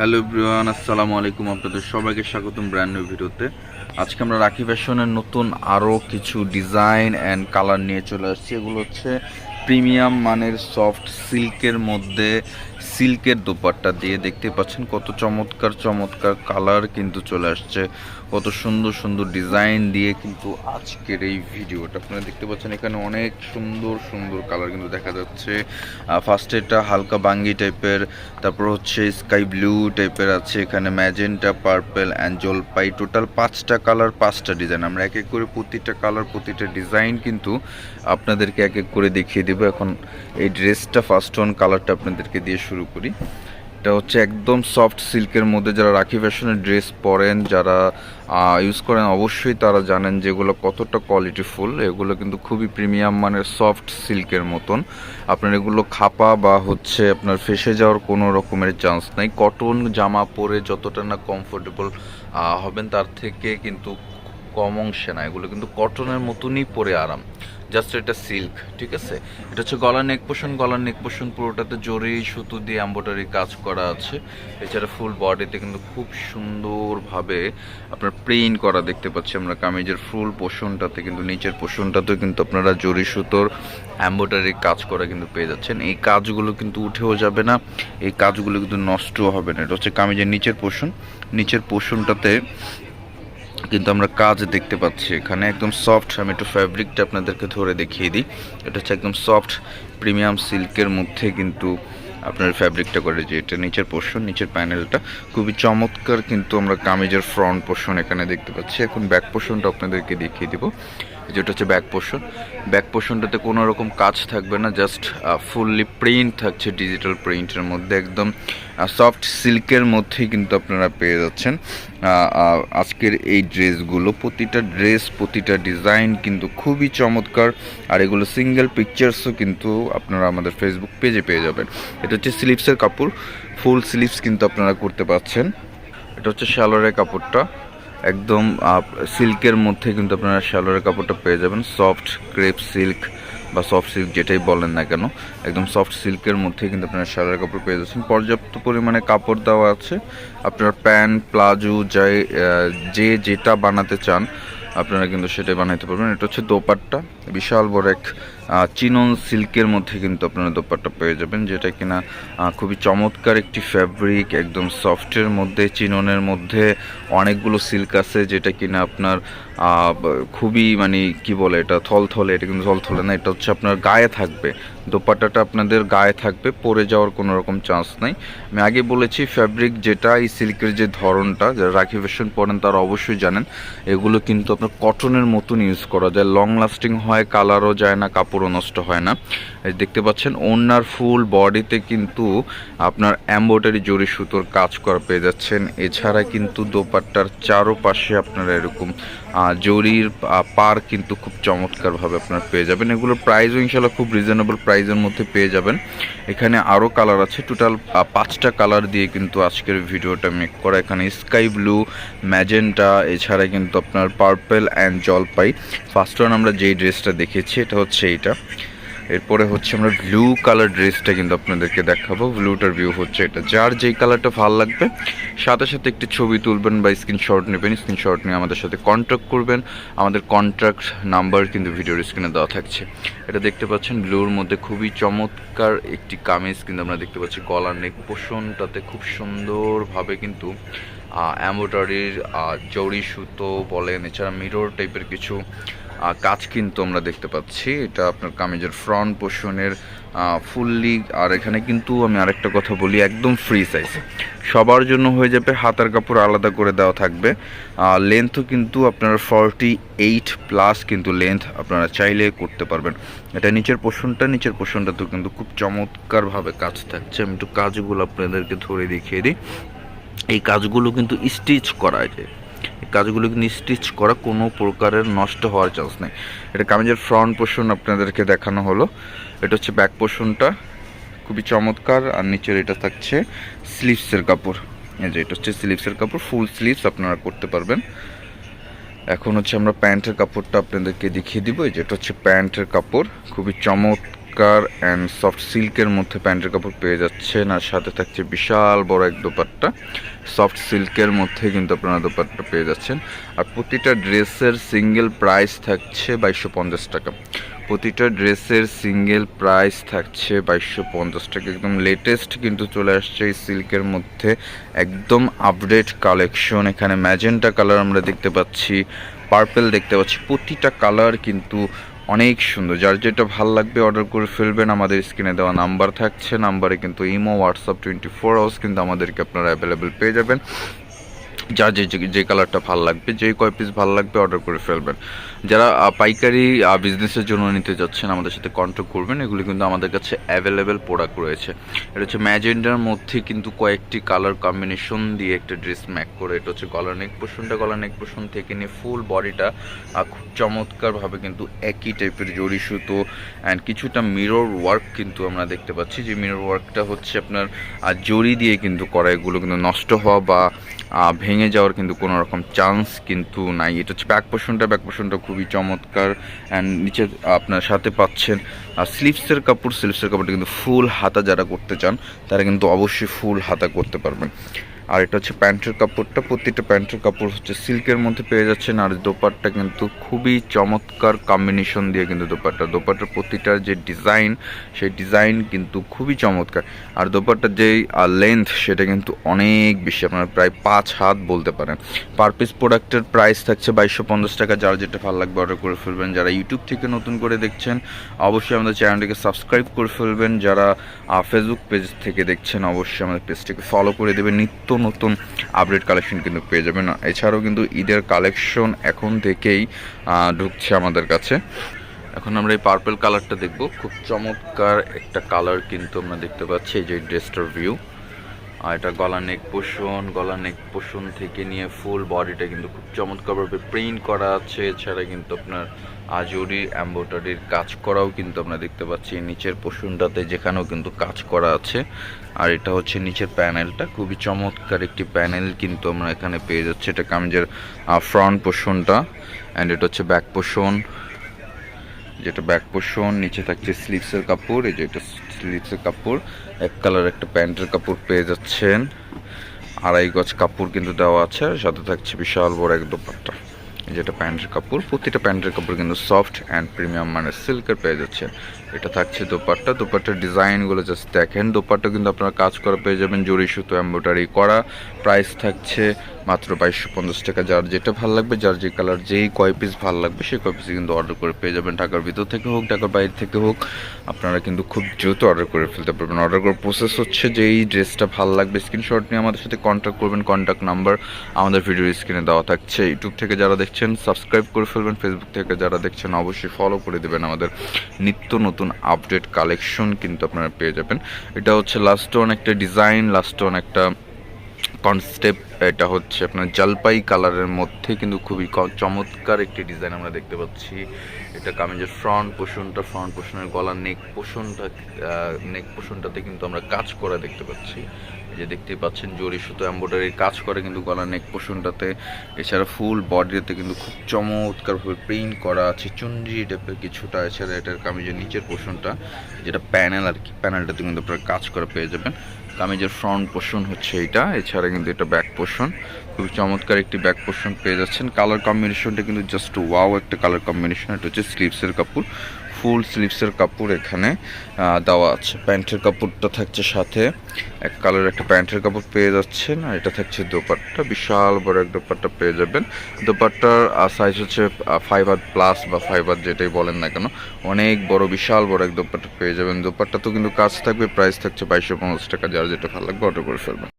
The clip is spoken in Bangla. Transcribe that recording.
হ্যালো ব্রিওয়ান আসসালামু আলাইকুম আপনাদের সবাইকে স্বাগতম ব্র্যান্ড নিউ ভিডিওতে। আজকে আমরা রাখি ফ্যাশনের নতুন আরও কিছু ডিজাইন অ্যান্ড কালার নিয়ে চলে আসছি। এগুলো হচ্ছে প্রিমিয়াম মানের সফট সিল্কের মধ্যে সিল্কের দোপাট্টা দিয়ে দেখতে পাচ্ছেন কত চমৎকার চমৎকার কালার কিন্তু চলে আসছে। কত সুন্দর সুন্দর ডিজাইন দিয়ে কিন্তু আজকের এই ভিডিওটা। আপনারা দেখতে পাচ্ছেন এখানে অনেক সুন্দর সুন্দর কালার কিন্তু দেখা যাচ্ছে। ফার্স্ট এটা হালকা বাঙ্গি টাইপের, তারপর হচ্ছে স্কাই ব্লু টাইপের আছে। এখানে ম্যাজেন্টা পার্পেল অ্যান্ড জলপাই। টোটাল পাঁচটা কালার, পাঁচটা ডিজাইন আমরা এক এক করে প্রতিটা কালার, প্রতিটা ডিজাইন কিন্তু আপনাদেরকে এক এক করে দেখিয়ে দেবো। এখন এই ড্রেসটা ফার্স্ট ওয়ান কালারটা আপনাদেরকে দিয়ে শুরু করি। এটা হচ্ছে একদম সফট সিল্কের মধ্যে যারা রাখি ফ্যাশনের ড্রেস পরেন, যারা ইউজ করেন, অবশ্যই তারা জানেন যে এগুলো কতটা কোয়ালিটিফুল এগুলো কিন্তু খুবই প্রিমিয়াম মানের সফট সিল্কের মতন। আপনার এগুলো খাপা বা হচ্ছে আপনার ফেসে যাওয়ার কোনো রকমের চান্স নাই। কটন জামা পরে যতটা না কমফোর্টেবল হবেন, তার থেকে কিন্তু কম অংশে না। এগুলো কিন্তু কটনের মতনই পরে আরাম। জাস্ট এটা সিল্ক ঠিক আছে? এটা হচ্ছে গলার নেক পোষণ গলার নেক পোষণ পুরোটাতে জরি, সুতো দিয়ে এম্বয়ডারি কাজ করা আছে। এছাড়া ফুল বডিতে কিন্তু খুব সুন্দরভাবে আপনার প্রিন্ট করা দেখতে পাচ্ছি আমরা। কামিজের ফুল পোষণটাতে কিন্তু, নিচের পোষণটাতেও কিন্তু আপনারা জরি, সুতোর এম্বয়ডারি কাজ করা কিন্তু পেয়ে যাচ্ছেন। এই কাজগুলো কিন্তু উঠেও যাবে না, এই কাজগুলো কিন্তু নষ্টও হবে না। এটা হচ্ছে কামিজের নিচের পোষণ নিচের পোষণটাতে কিন্তু আমরা কাজ দেখতে পাচ্ছি এখানে। একদম সফট আমি একটু ফ্যাব্রিকটা আপনাদেরকে ধরে দেখিয়ে দিই। এটা হচ্ছে একদম সফট প্রিমিয়াম সিল্কের মধ্যে কিন্তু আপনার ফ্যাব্রিকটা করে যে এটা নিচের পোর্শন নিচের প্যানেলটা খুবই চমৎকার কিন্তু আমরা কামিজের ফ্রন্ট পোর্শন এখানে দেখতে পাচ্ছি। এখন ব্যাক পোর্শনটা আপনাদেরকে দেখিয়ে দিব। যেটা হচ্ছে ব্যাক পোর্শন ব্যাক পোর্শনটাতে কোনো রকম কাজ থাকবে না জাস্ট ফুললি প্রিন্ট থাকছে ডিজিটাল প্রিন্টের মধ্যে। একদম সফট সিল্কের মধ্যেই কিন্তু আপনারা পেয়ে যাচ্ছেন। আজকের এই ড্রেসগুলো, প্রতিটা ড্রেস, প্রতিটা ডিজাইন কিন্তু খুবই চমৎকার। আর এগুলো সিঙ্গেল পিকচার্সও কিন্তু আপনারা আমাদের ফেসবুক পেজে পেয়ে যাবেন। এটা হচ্ছে স্লিপসের কাপড় ফুল স্লিপস কিন্তু আপনারা করতে পাচ্ছেন। এটা হচ্ছে শ্যালোরের কাপড়টা। একদম সিল্কের মধ্যে কিন্তু আপনারা শ্যালোরের কাপড়টা পেয়ে যাবেন। সফট ক্রেপ সিল্ক বা সফট সিল্ক যেটাই বলেন না কেন, একদম সফট সিল্কের মধ্যে কিন্তু আপনারা শাড়ির কাপড় পেয়ে যাচ্ছেন। পর্যাপ্ত পরিমাণে কাপড় দেওয়া আছে। আপনার প্যান্ট, প্লাজো, যাই যে যেটা বানাতে চান, আপনারা কিন্তু সেটাই বানাইতে পারবেন। এটা হচ্ছে দোপাট্টা। বিশাল বড় এক চিনন সিল্কের মধ্যে কিন্তু আপনারা দোপাট্টা পেয়ে যাবেন, যেটা কিনা খুবই চমৎকার একটি ফ্যাব্রিক একদম সফটের মধ্যে, চিননের মধ্যে অনেকগুলো সিল্ক আছে, যেটা কিনা আপনার খুবই মানে কি বলে এটা থলথলে, এটা কিন্তু থলথলে না, এটা হচ্ছে আপনার গায়ে থাকবে। দোপাট্টাটা আপনাদের গায়ে থাকবে পরে যাওয়ার কোনো রকম চান্স নাই। আমি আগে বলেছি ফ্যাব্রিক যেটা, এই সিল্কের যে ধরনটা, যারা রাখি ফ্যাশন পরেন তারা অবশ্যই জানেন, এগুলো কিন্তু আপনার কটনের মতন ইউজ করা যায়। লং লাস্টিং হয় কালারও যায় না, কাপড়ও নষ্ট হয় না। দেখতে পাচ্ছেন, ওনার ফুল বডিতে কিন্তু আপনার এম্বয়ডারি জরি সুতোর কাজ করা পেয়ে যাচ্ছেন। এছাড়া কিন্তু দোপাট্টার চারোপাশে আপনারা এরকম জরির পার কিন্তু খুব চমৎকারভাবে আপনার পেয়ে যাবেন। এগুলোর প্রাইসও ইনশাল্লাহ খুব রিজনেবল প্রাইসের মধ্যে পেয়ে যাবেন। এখানে আরও কালার আছে টোটাল পাঁচটা কালার দিয়ে কিন্তু আজকের ভিডিওটা মেক করা। এখানে স্কাই ব্লু ম্যাজেন্টা এছাড়া কিন্তু আপনার পার্পেল অ্যান্ড জলপাই। ফার্স্ট ওয়ান আমরা যেই ড্রেসটা দেখেছি, এটা হচ্ছে এইটা। এরপরে হচ্ছে আমরা ব্লু কালার ড্রেসটা কিন্তু আপনাদেরকে দেখাবো। ব্লুটার ভিউ হচ্ছে এটা। যার যেই কালারটা ভালো লাগবে, সাথে সাথে একটি ছবি তুলবেন বা স্ক্রিনশট নেবেন। স্ক্রিনশট নিয়ে আমাদের সাথে কন্ট্যাক্ট করবেন। আমাদের কন্ট্যাক্ট নাম্বার কিন্তু ভিডিওর স্ক্রিনে দেওয়া থাকছে। এটা দেখতে পাচ্ছেন ব্লুর মধ্যে খুবই চমৎকার একটি কামিজ কিন্তু আমরা দেখতে পাচ্ছি। গলার নেক পোষণটাতে খুব সুন্দরভাবে কিন্তু অ্যাম্বোটারির জড়ি সুতো বলেন, এছাড়া মিরর টাইপের কিছু কাজ কিন্তু আমরা দেখতে পাচ্ছি। এটা আপনার কামিজের ফ্রন্ট পোর্শনের ফুললি আর এখানে কিন্তু আমি আরেকটা কথা বলি, একদম ফ্রি সাইজ সবার জন্য হয়ে যাবে হাতার কাপড় আলাদা করে দেওয়া থাকবে। লেন্থও কিন্তু আপনারা ফর্টি এইট প্লাস কিন্তু লেন্থ আপনারা চাইলে করতে পারবেন। এটা নিচের পোষণটা নিচের পোষণটাতেও কিন্তু খুব চমৎকারভাবে কাজ থাকছে। আমি একটু কাজগুলো আপনাদেরকে ধরে দেখিয়ে দিই। এই কাজগুলো কিন্তু স্টিচ করা যায় এই কাজগুলো কিন্তু করা কোনো প্রকারের নষ্ট হওয়ার চান্স নেই। এটা কামিজের ফ্রন্ট পোর্শন আপনাদেরকে দেখানো হলো। এটা হচ্ছে ব্যাক পোর্শনটা খুবই চমৎকার। আর নিচের এটা থাকছে স্লিভসের কাপড়। এই যে এটা হচ্ছে স্লিভসের কাপড়। ফুল স্লিভস আপনারা করতে পারবেন। এখন হচ্ছে আমরা প্যান্টের কাপড়টা আপনাদেরকে দেখিয়ে দিব। এই যে এটা হচ্ছে প্যান্টের কাপড়। খুবই চমৎকার চমৎকার অ্যান্ড সফট সিল্কের মধ্যে প্যান্টের কাপড় পেয়ে যাচ্ছেন আর সাথে থাকছে বিশাল বড় এক দোপাট্টা। সফট সিল্কের মধ্যে কিন্তু আপনারা দোপাট্টা পেয়ে যাচ্ছেন। আর প্রতিটা ড্রেসের সিঙ্গেল প্রাইস থাকছে বাইশশো পঞ্চাশ টাকা। প্রতিটা ড্রেসের সিঙ্গেল প্রাইস থাকছে বাইশশো পঞ্চাশ টাকা। একদম লেটেস্ট কিন্তু চলে আসছে এই সিল্কের মধ্যে। একদম আপডেট কালেকশন এখানে ম্যাজেন্টা কালার আমরা দেখতে পাচ্ছি পার্পেল দেখতে পাচ্ছি। প্রতিটা কালার কিন্তু অনেক সুন্দর। যার যেটা ভালো লাগবে অর্ডার করে ফেলবেন, আমাদের স্ক্রিনে দেওয়া নাম্বার থাকছে নাম্বারে কিন্তু imo WhatsApp twenty four hours কিন্তু আমাদেরকে আপনারা অ্যাভেলেবেল পেয়ে যাবেন। যা যে যে- কালারটা ভালো লাগবে যে কয় পিস ভালো লাগবে অর্ডার করে ফেলবেন। যারা পাইকারি বিজনেসের জন্য নিতে যাচ্ছেন, আমাদের সাথে কন্ট্যাক্ট করবেন। এগুলি কিন্তু আমাদের কাছে অ্যাভেলেবেল প্রোডাক্ট রয়েছে। এটা হচ্ছে ম্যাজেন্ডার মধ্যে কিন্তু কয়েকটি কালার কম্বিনেশন দিয়ে একটা ড্রেস ম্যাক করে। এটা হচ্ছে গলার নেক পোষণটা গলার নেক পোষণ থেকে নিয়ে ফুল বডিটা খুব চমৎকারভাবে কিন্তু একই টাইপের জড়ি সুতো অ্যান্ড কিছুটা মিরর ওয়ার্ক কিন্তু আমরা দেখতে পাচ্ছি। যে মিরর ওয়ার্কটা হচ্ছে আপনার জড়ি দিয়ে কিন্তু করা। এগুলো কিন্তু নষ্ট হওয়া বা ভেঙে যাওয়ার কিন্তু কোনো রকম চান্স কিন্তু নাই। এটা হচ্ছে ব্যাক পোষণটা ব্যাক পোষণটা খুবই চমৎকার অ্যান্ড নিচে আপনার সাথে পাচ্ছেন, আর স্লিপসের কাপড় স্লিপসের কাপড়টা কিন্তু ফুল হাতা যারা করতে চান, তারা কিন্তু অবশ্যই ফুল হাতা করতে পারবেন। আর এটা হচ্ছে প্যান্টের কাপড়টা, প্রতিটা প্যান্টের কাপড় হচ্ছে সিল্কের মধ্যে পেয়ে যাচ্ছেন। আর দোপাট্টা কিন্তু খুবই চমৎকার কম্বিনেশন দিয়ে কিন্তু দোপাট্টা। দোপাট্টার প্রতিটার যে ডিজাইন সেই ডিজাইন কিন্তু খুবই চমৎকার। আর দোপাট্টার যেই লেন্থ সেটা কিন্তু অনেক বেশি, আপনারা প্রায় পাঁচ হাত বলতে পারেন। পার পিস প্রোডাক্টের প্রাইস থাকছে বাইশশো পঞ্চাশ টাকা। যার যেটা ভালো লাগবে অর্ডার করে ফেলবেন। যারা ইউটিউব থেকে নতুন করে দেখছেন, অবশ্যই আমাদের চ্যানেলটিকে সাবস্ক্রাইব করে ফেলবেন। যারা ফেসবুক পেজ থেকে দেখছেন, অবশ্যই আমাদের পেজটিকে ফলো করে দেবেন। নিত্য নতুন আপডেট কালেকশন কিন্তু পেয়ে যাবেন। এছাড়াও কিন্তু ঈদের কালেকশন এখন থেকেই ঢুকছে আমাদের কাছে। এখন আমরা এই পার্পল কালারটা দেখব। খুব চমৎকার একটা কালার কিন্তু আমরা দেখতে পাচ্ছি, এই যে ড্রেসটার ভিউ আর এটা গলা নেক পোষণ গলা নেক পোষণ থেকে নিয়ে ফুল বডিটা কিন্তু খুব চমৎকারভাবে প্রিন্ট করা আছে। এছাড়া কিন্তু আপনার আজরি এম্বোটারির কাজ করাও কিন্তু আমরা দেখতে পাচ্ছি। নিচের পোষণটাতে যেখানেও কিন্তু কাজ করা আছে। আর এটা হচ্ছে নিচের প্যানেলটা। খুবই চমৎকার একটি প্যানেল কিন্তু আমরা এখানে পেয়ে যাচ্ছি। এটা কামিজের ফ্রন্ট পোষণটা। অ্যান্ড এটা হচ্ছে ব্যাক পোষণ। যেটা ব্যাক পোষণ, নিচে থাকছে স্লিভসের কাপড়। এই যে এটা স্লিভসের কাপড়। এক কালার একটা প্যান্টের কাপড় পেয়ে যাচ্ছেন। আড়াই গজ কাপড় কিন্তু দেওয়া আছে। আর সাথে থাকছে বিশাল বড় এক দোপাট্টা। যেটা প্যান্টের কাপড়, প্রতিটা প্যান্টের কাপড় কিন্তু সফট অ্যান্ড প্রিমিয়াম মানে সিল্কের পেয়ে যাচ্ছে। এটা থাকছে দোপাট্টা, দোপাট্টার ডিজাইনগুলো জাস্ট দেখেন। দোপাট্টা কিন্তু আপনারা কাজ করা পেয়ে যাবেন, জরি সুতো এম্ব্রয়ডারি করা। প্রাইস থাকছে মাত্র বাইশশো পঞ্চাশ টাকা। যার যেটা ভালো লাগবে, যার যে কালার যেই কয় পিস ভালো লাগবে, সেই কয় পিস কিন্তু অর্ডার করে পেয়ে যাবেন। ঢাকার ভিতর থেকে হোক, ঢাকার বাইরে থেকে হোক, আপনারা কিন্তু খুব দ্রুত অর্ডার করে ফেলতে পারবেন। অর্ডার করার প্রসেস হচ্ছে যে এই ড্রেসটা ভালো লাগবে স্ক্রিনশট নিয়ে আমাদের সাথে কন্ট্যাক্ট করবেন। কন্ট্যাক্ট নাম্বার আমাদের ভিডিওর স্ক্রিনে দেওয়া থাকছে। ইউটিউব থেকে যারা দেখছেন সাবস্ক্রাইব করে ফেলবেন ফেসবুক থেকে। যারা দেখছেন, অবশ্যই ফলো করে দেবেন আমাদের নিত্য নতুন আপডেট কালেকশন কিন্তু আপনারা পেয়ে যাবেন। এটা হচ্ছে লাস্ট অন একটা ডিজাইন লাস্ট অন একটা কনসেপ্ট এটা হচ্ছে আপনার জলপাই কালারের মধ্যে কিন্তু খুবই চমৎকার একটি ডিজাইন আমরা দেখতে পাচ্ছি। এটা কামিজের ফ্রন্ট পোষণটা ফ্রন্ট পোষণের গলা নেক পোষণটা নেক পোষণটাতে কিন্তু আমরা কাজ করা দেখতে পাচ্ছি। যে দেখতেই পাচ্ছেন, জরি সুতো এম্ব্রয়ডারি কাজ করে কিন্তু গলার নেক পোষণটাতে এছাড়া ফুল বডিতে কিন্তু খুব চমৎকারভাবে প্রিন্ট করা আছে, চুনরি টাইপের কিছুটা। এছাড়া এটার কামিজের নিচের পোষণটা যেটা প্যানেল আর কি প্যানেলটাতে কিন্তু আপনারা কাজ করা পেয়ে যাবেন। কামিজের ফ্রন্ট পোর্শন হচ্ছে এটা এছাড়া কিন্তু এটা ব্যাক পোর্শন খুবই চমৎকার একটি ব্যাক পোর্শন পেয়ে যাচ্ছেন। কালার কম্বিনেশনটা কিন্তু জাস্ট ওয়াও একটা কালার কম্বিনেশন এটা হচ্ছে স্লিভসের কাপড়। ফুল স্লিভসের কাপড় এখানে দেওয়া আছে। প্যান্টের কাপড়টা থাকছে সাথে। এক কালার একটা প্যান্টের কাপড় পেয়ে যাচ্ছেন, আর এটা থাকছে দোপাট্টা। বিশাল বড় এক দোপাট্টা পেয়ে যাবেন। দোপাট্টার সাইজ হচ্ছে ফাইভ আর প্লাস বা ফাইভ আর যেটাই বলেন না কেন, অনেক বড়, বিশাল বড় এক দোপাট্টা পেয়ে যাবেন। দোপাট্টা তো কিন্তু কাজ থাকবে প্রাইস থাকছে বাইশশো পঞ্চাশ টাকা। যার যেটা ভালো লাগবে অর্ডার করে ফেলবেন।